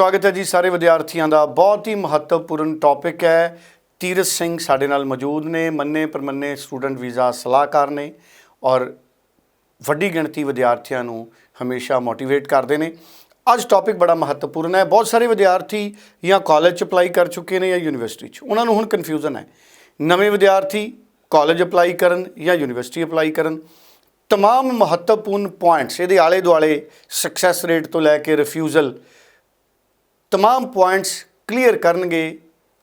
ਸਵਾਗਤ ਹੈ ਜੀ ਸਾਰੇ ਵਿਦਿਆਰਥੀਆਂ ਦਾ। ਬਹੁਤ ਹੀ ਮਹੱਤਵਪੂਰਨ ਟੌਪਿਕ ਹੈ। ਤੀਰਥ ਸਿੰਘ ਸਾਡੇ ਨਾਲ ਮੌਜੂਦ ਨੇ, ਮੰਨੇ ਪਰਮੰਨੇ ਸਟੂਡੈਂਟ ਵੀਜ਼ਾ ਸਲਾਹਕਾਰ ਨੇ ਔਰ ਵੱਡੀ ਗਿਣਤੀ ਵਿਦਿਆਰਥੀਆਂ ਨੂੰ ਹਮੇਸ਼ਾ ਮੋਟੀਵੇਟ ਕਰਦੇ ਨੇ। ਅੱਜ ਟੌਪਿਕ ਬੜਾ ਮਹੱਤਵਪੂਰਨ ਹੈ। ਬਹੁਤ ਸਾਰੇ ਵਿਦਿਆਰਥੀ ਜਾਂ ਕਾਲਜ 'ਚ ਅਪਲਾਈ ਕਰ ਚੁੱਕੇ ਨੇ ਜਾਂ ਯੂਨੀਵਰਸਿਟੀ 'ਚ। ਉਹਨਾਂ ਨੂੰ ਹੁਣ ਕਨਫਿਊਜ਼ਨ ਹੈ। ਨਵੇਂ ਵਿਦਿਆਰਥੀ ਕਾਲਜ ਅਪਲਾਈ ਕਰਨ ਜਾਂ ਯੂਨੀਵਰਸਿਟੀ ਅਪਲਾਈ ਕਰਨ। ਤਮਾਮ ਮਹੱਤਵਪੂਰਨ ਪੁਆਇੰਟਸ ਇਹਦੇ ਆਲੇ ਦੁਆਲੇ ਸਕਸੈਸ ਰੇਟ ਤੋਂ ਲੈ ਕੇ ਰਿਫਿਊਜ਼ਲ ਤਮਾਮ ਪੁਆਇੰਟਸ ਕਲੀਅਰ ਕਰਨਗੇ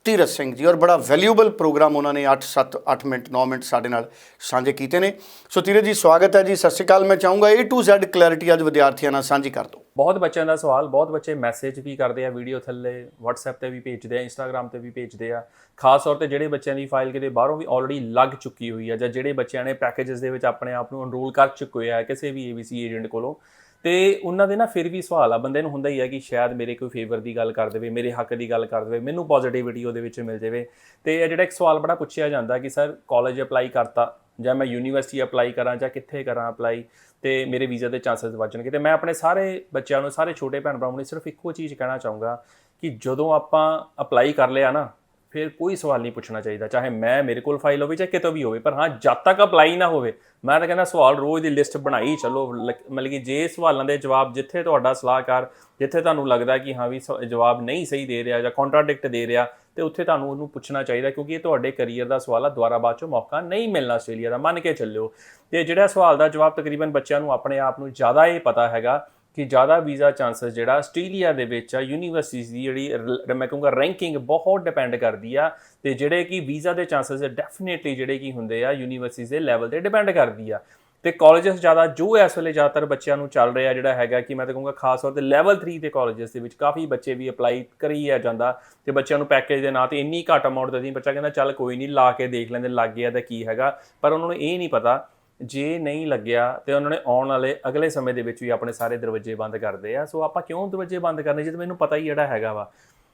ਧੀਰਜ ਸਿੰਘ ਜੀ ਔਰ ਬੜਾ ਵੈਲਿਊਬਲ ਪ੍ਰੋਗਰਾਮ ਉਹਨਾਂ ਨੇ 8 7 8 ਮਿੰਟ 9 ਮਿੰਟ ਸਾਡੇ ਨਾਲ ਸਾਂਝੇ ਕੀਤੇ ਨੇ ਸੋ ਧੀਰਜ ਜੀ ਸਵਾਗਤ ਹੈ ਜੀ ਸਤਿ ਸ਼੍ਰੀ ਅਕਾਲ ਮੈਂ ਚਾਹੂੰਗਾ A to Z ਕਲੈਰਿਟੀ ਅੱਜ ਵਿਦਿਆਰਥੀਆਂ ਨਾਲ ਸਾਂਝੀ ਕਰ ਦਿਓ ਬਹੁਤ ਬੱਚਿਆਂ ਦਾ ਸਵਾਲ ਬਹੁਤ ਬੱਚੇ ਮੈਸੇਜ ਵੀ ਕਰਦੇ ਆ ਵੀਡੀਓ ਥੱਲੇ WhatsApp ਤੇ ਵੀ ਭੇਜਦੇ ਆ Instagram ਤੇ ਵੀ ਭੇਜਦੇ ਆ ਖਾਸ ਤੌਰ ਤੇ ਜਿਹੜੇ ਬੱਚਿਆਂ ਦੀ ਫਾਈਲ ਕਿਤੇ ਬਾਹਰੋਂ ਵੀ ਆਲਰੇਡੀ ਲੱਗ ਚੁੱਕੀ ਹੋਈ ਆ ਜਾਂ ਜਿਹੜੇ ਬੱਚਿਆਂ ਨੇ ਪੈਕੇजेस ਦੇ ਵਿੱਚ ਆਪਣੇ ਆਪ ਨੂੰ ਐਨਰੋਲ ਕਰ ਚੁੱਕੇ ਆ ਕਿਸੇ ਵੀ ABC ਏਜੰਟ ਕੋਲੋਂ ਤੇ ਉਹਨਾਂ ਦੇ ਨਾ ਫਿਰ ਵੀ ਸਵਾਲ ਆ, ਬੰਦੇ ਨੂੰ ਹੁੰਦਾ ਹੀ ਆ ਕਿ ਸ਼ਾਇਦ ਮੇਰੇ ਕੋਈ ਫੇਵਰ ਦੀ ਗੱਲ ਕਰ ਦੇਵੇ, ਮੇਰੇ ਹੱਕ ਦੀ ਗੱਲ ਕਰ ਦੇਵੇ, ਮੈਨੂੰ ਪੋਜ਼ਿਟਿਵਿਟੀ ਉਹਦੇ ਵਿੱਚ ਮਿਲ ਜਾਵੇ। ਤੇ ਇਹ ਜਿਹੜਾ ਇੱਕ ਸਵਾਲ ਬੜਾ ਪੁੱਛਿਆ ਜਾਂਦਾ ਕਿ ਸਰ ਕਾਲਜ ਅਪਲਾਈ ਕਰਤਾ ਜਾਂ ਮੈਂ ਯੂਨੀਵਰਸਿਟੀ ਅਪਲਾਈ ਕਰਾਂ ਜਾਂ ਕਿੱਥੇ ਕਰਾਂ ਅਪਲਾਈ ਤੇ ਮੇਰੇ ਵੀਜ਼ਾ ਦੇ ਚਾਂਸਸ ਵੱਜਣਗੇ ਤੇ ਮੈਂ ਆਪਣੇ ਸਾਰੇ ਬੱਚਿਆਂ ਨੂੰ, ਸਾਰੇ ਛੋਟੇ ਭੈਣ ਭਰਾਵਾਂ ਨੂੰ ਸਿਰਫ ਇੱਕੋ ਚੀਜ਼ ਕਹਿਣਾ ਚਾਹੂੰਗਾ ਕਿ ਜਦੋਂ ਆਪਾਂ ਅਪਲਾਈ ਕਰ ਲਿਆ ਨਾ ਫਿਰ ਕੋਈ ਸਵਾਲ ਨਹੀਂ ਪੁੱਛਣਾ ਚਾਹੀਦਾ, ਚਾਹੇ ਮੈਂ ਮੇਰੇ ਕੋਲ ਫਾਈਲ ਹੋਵੇ ਚਾਹੇ ਕਿਤੋਂ ਵੀ ਹੋਵੇ, ਪਰ ਹਾਂ, ਜਦ ਤੱਕ ਅਪਲਾਈ ਨਾ ਹੋਵੇ, ਮੈਂ ਤਾਂ ਕਹਿੰਦਾ ਸਵਾਲ ਰੋਜ਼ ਦੀ ਲਿਸਟ ਬਣਾਈ ਚੱਲੋ, ਲ- ਮਤਲਬ ਕਿ ਜੇ ਸਵਾਲਾਂ ਦੇ ਜਵਾਬ ਜਿੱਥੇ ਤੁਹਾਡਾ ਸਲਾਹਕਾਰ, ਜਿੱਥੇ ਤੁਹਾਨੂੰ ਲੱਗਦਾ ਕਿ ਹਾਂ ਵੀ ਸ- ਜਵਾਬ ਨਹੀਂ ਸਹੀ ਦੇ ਰਿਹਾ ਜਾਂ ਕੰਟਰਾਡਿਕਟ ਦੇ ਰਿਹਾ, ਤੇ ਉੱਥੇ ਤੁਹਾਨੂੰ ਉਹਨੂੰ ਪੁੱਛਣਾ ਚਾਹੀਦਾ ਕਿਉਂਕਿ ਇਹ ਤੁਹਾਡੇ ਕੈਰੀਅਰ ਦਾ ਸਵਾਲ ਆ, ਦੁਬਾਰਾ ਬਾਅਦ ਚੋਂ ਮੌਕਾ ਨਹੀਂ ਮਿਲਣਾ ਆਸਟ੍ਰੇਲੀਆ ਦਾ, ਮੰਨ ਕੇ ਚੱਲਿਓ। ਤੇ ਜਿਹੜਾ ਸਵਾਲ ਦਾ ਜਵਾਬ ਤਕਰੀਬਨ ਬੱਚਿਆਂ ਨੂੰ ਆਪਣੇ ਆਪ ਨੂੰ ਜ਼ਿਆਦਾ ਇਹ ਪਤਾ ਹੈਗਾ ਕਿ ਜ਼ਿਆਦਾ ਵੀਜ਼ਾ ਚਾਂਸਸ ਜਿਹੜਾ ਆਸਟ੍ਰੇਲੀਆ ਦੇ ਵਿੱਚ ਆ ਯੂਨੀਵਰਸਿਟੀਜ਼ ਦੀ ਜਿਹੜੀ ਰ- ਮੈਂ ਕਹੂੰਗਾ ਰੈਂਕਿੰਗ ਬਹੁਤ ਡਿਪੈਂਡ ਕਰਦੀ ਆ ਤੇ ਜਿਹੜੇ ਕਿ ਵੀਜ਼ਾ ਦੇ ਚਾਂਸਸ ਡੈਫੀਨੇਟਲੀ ਜਿਹੜੇ ਕੀ ਹੁੰਦੇ ਆ ਯੂਨੀਵਰਸਿਟੀਜ਼ ਦੇ ਲੈਵਲ ਤੇ ਡਿਪੈਂਡ ਕਰਦੀ ਆ। ਤੇ ਕਾਲਜਸ ਜ਼ਿਆਦਾ, ਜੋ ਇਸ ਵੇਲੇ ਜ਼ਿਆਦਾਤਰ ਬੱਚਿਆਂ ਨੂੰ ਚੱਲ ਰਿਹਾ ਜਿਹੜਾ ਹੈਗਾ ਕਿ ਮੈਂ ਤਾਂ ਕਹੂੰਗਾ ਖਾਸ ਤੌਰ ਤੇ ਲੈਵਲ 3 ਦੇ ਕਾਲਜਸ ਦੇ ਵਿੱਚ ਕਾਫੀ ਬੱਚੇ ਵੀ ਅਪਲਾਈ ਕਰੀ ਆ ਜਾਂਦਾ ਤੇ ਬੱਚਿਆਂ ਨੂੰ ਪੈਕੇਜ ਦੇ ਨਾਂ ਤੇ ਇੰਨੀ ਘੱਟ ਅਮਾਉਂਟ ਦੇ ਦੀ ਬੱਚਾ ਕਹਿੰਦਾ ਚੱਲ ਕੋਈ ਨਹੀਂ, ਲਾ ਕੇ ਦੇਖ ਲੈਂਦੇ, ਲੱਗ ਗਿਆ ਤਾਂ ਕੀ ਹੈਗਾ। ਪਰ ਉਹਨਾਂ ਨੂੰ ਇਹ ਨਹੀਂ ਪਤਾ ਜੇ ਨਹੀਂ ਲੱਗਿਆ ਤੇ ਉਹਨਾਂ ਨੇ ਆਉਣ ਵਾਲੇ ਅਗਲੇ ਸਮੇਂ ਦੇ ਵਿੱਚ ਵੀ ਆਪਣੇ ਸਾਰੇ ਦਰਵਾਜ਼ੇ ਬੰਦ ਕਰਦੇ ਆ। ਸੋ ਆਪਾਂ ਕਿਉਂ ਦਰਵਾਜ਼ੇ ਬੰਦ ਕਰਨੇ ਜੇ ਮੈਨੂੰ ਪਤਾ ਹੀ ਜਿਹੜਾ ਹੈਗਾ ਵਾ।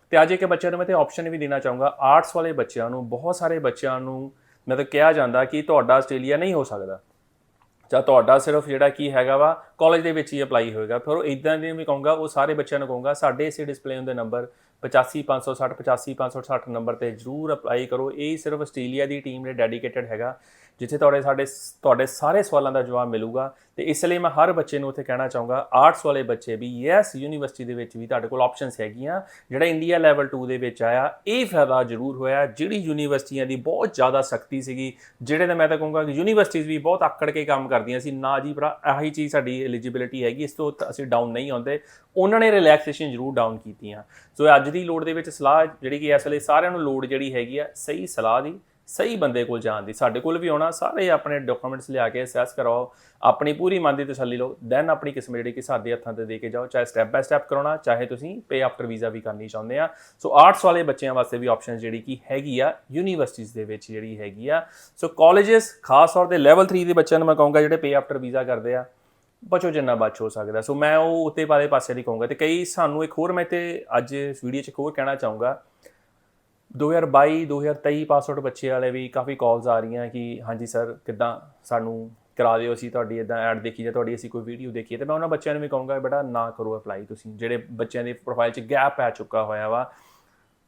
ਤੇ ਅੱਜ ਇੱਕ ਬੱਚੇ ਨੂੰ ਮੈਂ ਤੇ ਆਪਸ਼ਨ ਵੀ ਦੇਣਾ ਚਾਹੂੰਗਾ। ਆਰਟਸ ਵਾਲੇ ਬੱਚਿਆਂ ਨੂੰ, ਬਹੁਤ ਸਾਰੇ ਬੱਚਿਆਂ ਨੂੰ ਮੈਂ ਤਾਂ ਕਿਹਾ ਜਾਂਦਾ ਕਿ ਤੁਹਾਡਾ ਆਸਟ੍ਰੇਲੀਆ ਨਹੀਂ ਹੋ ਸਕਦਾ। ਜਾਂ ਤੁਹਾਡਾ ਸਿਰਫ ਜਿਹੜਾ ਕੀ ਹੈਗਾ ਵਾ ਕਾਲਜ ਦੇ ਵਿੱਚ ਹੀ ਅਪਲਾਈ ਹੋਏਗਾ। ਫਿਰ ਉਹ ਇਦਾਂ ਦੇ ਵੀ ਕਹੂੰਗਾ, ਉਹ ਸਾਰੇ ਬੱਚਿਆਂ ਨੂੰ ਕਹੂੰਗਾ, ਸਾਡੇ ਇਸੇ ਡਿਸਪਲੇ ਹੁੰਦੇ ਨੰਬਰ 85560 85560 ਨੰਬਰ ਤੇ ਜਰੂਰ ਅਪਲਾਈ ਕਰੋ। ਇਹ ਸਿਰਫ ਆਸਟ੍ਰੇਲੀਆ ਦੀ ਟੀਮ ਨੇ ਡੈਡੀਕੇਟਡ ਹੈਗਾ, ਜਿੱਥੇ ਤੁਹਾਡੇ ਸਾਡੇ ਤੁਹਾਡੇ ਸਾਰੇ ਸਵਾਲਾਂ ਦਾ ਜਵਾਬ ਮਿਲੂਗਾ। ਤੇ ਇਸ ਲਈ ਮੈਂ ਹਰ ਬੱਚੇ ਨੂੰ ਉੱਥੇ ਕਹਿਣਾ ਚਾਹੂੰਗਾ ਆਰਟਸ ਵਾਲੇ ਬੱਚੇ ਵੀ ਯੈਸ ਯੂਨੀਵਰਸਿਟੀ ਦੇ ਵਿੱਚ ਵੀ ਤੁਹਾਡੇ ਕੋਲ ਆਪਸ਼ਨਸ ਹੈਗੀਆਂ। ਜਿਹੜਾ ਇੰਡੀਆ ਲੈਵਲ 2 ਦੇ ਵਿੱਚ ਆਇਆ, ਇਹ ਫਾਇਦਾ ਜ਼ਰੂਰ ਹੋਇਆ, ਜਿਹੜੀ ਯੂਨੀਵਰਸਿਟੀਆਂ ਦੀ ਬਹੁਤ ਜ਼ਿਆਦਾ ਸਖਤੀ ਸੀਗੀ, ਜਿਹੜੇ ਤਾਂ ਮੈਂ ਤਾਂ ਕਹੂੰਗਾ ਕਿ ਯੂਨੀਵਰਸਿਟੀਜ਼ ਵੀ ਬਹੁਤ ਆਕੜ ਕੇ ਕੰਮ ਕਰਦੀਆਂ ਸੀ। ਨਾ ਜੀ ਭਰਾ, ਆਹੀ ਚੀਜ਼ ਸਾਡੀ ਐਲੀਜੀਬਿਲਿਟੀ ਹੈਗੀ, ਇਸ ਤੋਂ ਅਸੀਂ ਡਾਊਨ ਨਹੀਂ ਆਉਂਦੇ। ਉਹਨਾਂ ਨੇ ਰਿਲੈਕਸੇਸ਼ਨ ਜ਼ਰੂਰ ਡਾਊਨ ਕੀਤੀਆਂ। ਸੋ ਅੱਜ ਦੀ ਲੋੜ ਦੇ ਵਿੱਚ ਸਲਾਹ ਜਿਹੜੀ ਕਿ ਇਸ ਵੇਲੇ ਸਾਰਿਆਂ ਨੂੰ ਲੋੜ ਜਿਹੜੀ ਹੈਗੀ ਆ, ਸਹੀ ਸਲਾਹ ਦੀ, ਸਹੀ ਬੰਦੇ ਕੋਲ ਜਾਣ ਦੀ। ਸਾਡੇ ਕੋਲ ਵੀ ਆਉਣਾ, ਸਾਰੇ ਆਪਣੇ ਡਾਕੂਮੈਂਟਸ ਲਿਆ ਕੇ ਅਸੈਸ ਕਰਾਓ, ਆਪਣੀ ਪੂਰੀ ਮਨ ਦੀ ਤਸੱਲੀ ਲਓ ਦੈਨ ਆਪਣੀ ਕਿਸਮ ਜਿਹੜੀ ਕਿ ਸਾਡੇ ਹੱਥਾਂ ਤੇ ਦੇ ਕੇ ਜਾਓ, ਚਾਹੇ ਸਟੈਪ ਬਾਏ ਸਟੈਪ ਕਰਾਉਣਾ, ਚਾਹੇ ਤੁਸੀਂ ਪੇ ਆਫਟਰ ਵੀਜ਼ਾ ਵੀ ਕਰਨੀ ਚਾਹੁੰਦੇ ਆ। ਸੋ ਆਰਟਸ ਵਾਲੇ ਬੱਚਿਆਂ ਵਾਸਤੇ ਵੀ ਆਪਸ਼ਨ ਜਿਹੜੀ ਕਿ ਹੈਗੀ ਆ ਯੂਨੀਵਰਸਿਟੀਜ਼ ਦੇ ਵਿੱਚ ਜਿਹੜੀ ਹੈਗੀ ਆ। ਸੋ ਕਾਲਜਸ ਖਾਸ ਤੌਰ ਤੇ ਲੈਵਲ 3 ਦੇ ਬੱਚਿਆਂ ਨੂੰ ਮੈਂ ਕਹੂੰਗਾ ਜਿਹੜੇ ਪੇ ਆਫਟਰ ਵੀਜ਼ਾ ਕਰਦੇ ਆ ਬਚੋ ਜਿੰਨਾ ਬਚ ਹੋ ਸਕਦਾ। ਸੋ ਮੈਂ ਉਹ ਉੱਤੇ ਵਾਲੇ ਪਾਸੇ ਨਹੀਂ ਕਹੂੰਗਾ ਤੇ ਕਈ ਸਾਨੂੰ ਇੱਕ ਹੋਰ ਮੈਂ ਤੇ ਅੱਜ ਇਸ ਵੀਡੀਓ 'ਚ ਇੱਕ ਹੋਰ ਕਹਿਣਾ ਚਾਹੂੰਗਾ। 2022 2023 ਪਾਸ ਬੱਚੇ ਵਾਲੇ ਵੀ ਕਾਫੀ ਕਾਲਸ ਆ ਰਹੀਆਂ ਕਿ ਹਾਂਜੀ ਸਰ ਕਿੱਦਾਂ ਸਾਨੂੰ ਕਰਾ ਦਿਓ ਅਸੀਂ ਤੁਹਾਡੀ ਇਦਾਂ ਐਡ ਦੇਖੀ ਜਾਂ ਤੁਹਾਡੀ ਅਸੀਂ ਕੋਈ ਵੀਡੀਓ ਦੇਖੀਏ ਤੇ ਮੈਂ ਉਹਨਾਂ ਬੱਚਿਆਂ ਨੂੰ ਵੀ ਕਹੂੰਗਾ, ਬੇਟਾ ਨਾ ਕਰੋ ਅਪਲਾਈ ਤੁਸੀਂ, ਜਿਹੜੇ ਬੱਚਿਆਂ ਦੇ ਪ੍ਰੋਫਾਈਲ 'ਚ ਗੈਪ ਪੈ ਚੁੱਕਾ ਹੋਇਆ ਵਾ।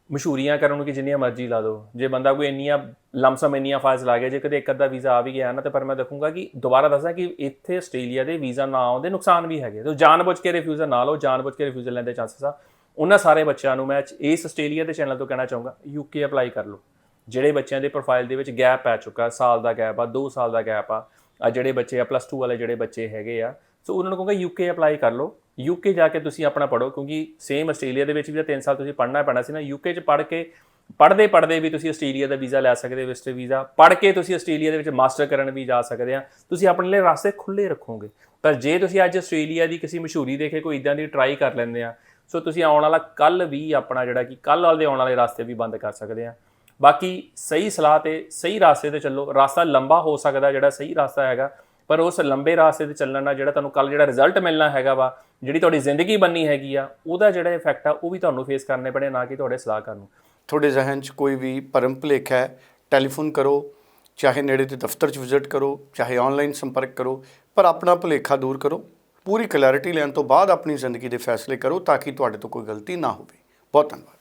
ਮਸ਼ਹੂਰੀਆਂ ਕਰਨ ਨੂੰ ਕਿ ਜਿੰਨੀਆਂ ਮਰਜ਼ੀ ਲਾ ਦਿਓ। ਜੇ ਬੰਦਾ ਕੋਈ ਇੰਨੀਆਂ ਲਮਸਮ ਇੰਨੀਆਂ ਫਾਈਲਸ ਲਾ ਗਿਆ, ਜੇ ਕਦੇ ਇੱਕ ਅੱਧਾ ਵੀਜ਼ਾ ਆ ਵੀ ਗਿਆ ਨਾ, ਤੇ ਪਰ ਮੈਂ ਦੇਖੂੰਗਾ ਕਿ ਦੁਬਾਰਾ ਦੱਸਾਂ ਕਿ ਇੱਥੇ ਆਸਟ੍ਰੇਲੀਆ ਦੇ ਵੀਜ਼ਾ ਨਾ ਆਉਂਦੇ ਨੁਕਸਾਨ ਵੀ ਹੈਗੇ ਤੇ ਜਾਣਬੁੱਝ ਕੇ ਰਿਫਿਊਜ਼ਲ ਨਾ ਲਓ, ਜਾਣਬੁੱਝ ਕੇ ਰਿਫਿਊਜ਼ਲ ਲੈਣ ਦੇ ਚਾਂਸਸ ਆ। ਉਹਨਾਂ ਸਾਰੇ ਬੱਚਿਆਂ ਨੂੰ ਮੈਂ ਇਸ ਆਸਟ੍ਰੇਲੀਆ ਦੇ ਚੈਨਲ ਤੋਂ ਕਹਿਣਾ ਚਾਹੂੰਗਾ ਯੂਕੇ ਅਪਲਾਈ ਕਰ ਲਓ। ਜਿਹੜੇ ਬੱਚਿਆਂ ਦੇ ਪ੍ਰੋਫਾਈਲ ਦੇ ਵਿੱਚ ਗੈਪ ਪੈ ਚੁੱਕਾ, ਸਾਲ ਦਾ ਗੈਪ ਆ 2 ਸਾਲ ਦਾ ਗੈਪ ਆ ਆ ਜਿਹੜੇ ਬੱਚੇ ਆ ਪਲੱਸ 2 ਵਾਲੇ ਜਿਹੜੇ ਬੱਚੇ ਹੈਗੇ ਆ ਸੋ ਉਹਨਾਂ ਨੂੰ ਕਹੂੰਗਾ ਯੂਕੇ ਅਪਲਾਈ ਕਰ ਲਓ। ਯੂਕੇ ਜਾ ਕੇ ਤੁਸੀਂ ਆਪਣਾ ਪੜੋ ਕਿਉਂਕਿ ਸੇਮ ਆਸਟ੍ਰੇਲੀਆ ਦੇ ਵਿੱਚ ਵੀ ਤਾਂ 3 ਸਾਲ ਤੁਸੀਂ ਪੜ੍ਹਨਾ ਪੈਣਾ ਸੀ ਨਾ। ਯੂਕੇ 'ਚ ਪੜ੍ਹ ਕੇ, ਪੜ੍ਹਦੇ ਪੜ੍ਹਦੇ ਵੀ ਤੁਸੀਂ ਆਸਟ੍ਰੇਲੀਆ ਦਾ ਵੀਜ਼ਾ ਲੈ ਸਕਦੇ ਹੋ ਵਿਜ਼ਟਰ ਵੀਜ਼ਾ। ਪੜ੍ਹ ਕੇ ਤੁਸੀਂ ਆਸਟ੍ਰੇਲੀਆ ਦੇ ਵਿੱਚ ਮਾਸਟਰ ਕਰਨ ਵੀ ਜਾ ਸਕਦੇ ਆ। ਤੁਸੀਂ ਆਪਣੇ ਲਈ ਰਸਤੇ ਖੁੱਲੇ ਰੱਖੋਗੇ। ਪਰ ਜੇ ਤੁਸੀਂ ਅੱਜ ਆਸਟ੍ਰੇਲੀਆ ਦੀ ਕਿਸੇ ਮਸ਼ਹੂਰੀ ਦੇਖੇ, ਕੋਈ ਇਦਾਂ ਦੀ ਟਰਾਈ ਕਰ ਲੈਂਦੇ ਆ, ਸੋ ਤੁਸੀਂ ਆਉਣ ਵਾਲਾ ਕੱਲ ਵੀ ਆਪਣਾ ਜਿਹੜਾ ਕਿ ਕੱਲ ਵਾਲੇ ਆਉਣ ਵਾਲੇ ਰਸਤੇ ਵੀ ਬੰਦ ਕਰ ਸਕਦੇ ਆ। ਬਾਕੀ ਸਹੀ ਸਲਾਹ ਤੇ ਸਹੀ ਰਸਤੇ ਤੇ ਚੱਲੋ। ਰਸਤਾ ਲੰਬਾ ਹੋ ਸਕਦਾ, ਜਿਹੜਾ ਸਹੀ ਰਸਤਾ ਹੈਗਾ। ਪਰ ਉਸ ਲੰਬੇ ਰਸਤੇ ਤੇ ਚੱਲਣ ਨਾਲ ਜਿਹੜਾ ਤੁਹਾਨੂੰ ਕੱਲ ਜਿਹੜਾ ਰਿਜ਼ਲਟ ਮਿਲਣਾ ਹੈਗਾ ਵਾ, ਜਿਹੜੀ ਤੁਹਾਡੀ ਜ਼ਿੰਦਗੀ ਬੰਨੀ ਹੈਗੀ ਆ, ਉਹਦਾ ਜਿਹੜਾ ਇਫੈਕਟ ਆ, ਉਹ ਵੀ ਤੁਹਾਨੂੰ ਫੇਸ ਕਰਨੇ ਪੈਣੇ ਨਾ ਕਿ ਤੁਹਾਡੇ ਸਲਾਹਕਾਰ ਨੂੰ। ਤੁਹਾਡੇ ਜ਼ਿਹਨ 'ਚ ਕੋਈ ਵੀ ਭਰਮ ਭੁਲੇਖਾ ਹੈ ਟੈਲੀਫੋਨ ਕਰੋ, ਚਾਹੇ ਨੇੜੇ ਦੇ ਦਫ਼ਤਰ 'ਚ ਵਿਜ਼ਿਟ ਕਰੋ, ਚਾਹੇ ਆਨਲਾਈਨ ਸੰਪਰਕ ਕਰੋ, ਪਰ ਆਪਣਾ ਭੁਲੇਖਾ ਦੂਰ ਕਰੋ, ਪੂਰੀ ਕਲੈਰਿਟੀ ਲੈਣ ਤੋਂ ਬਾਅਦ ਆਪਣੀ ਜ਼ਿੰਦਗੀ ਦੇ ਫੈਸਲੇ ਕਰੋ, ਤਾਂ ਕਿ ਤੁਹਾਡੇ ਤੋਂ ਕੋਈ ਗਲਤੀ ਨਾ ਹੋਵੇ। ਬਹੁਤ ਧੰਨਵਾਦ।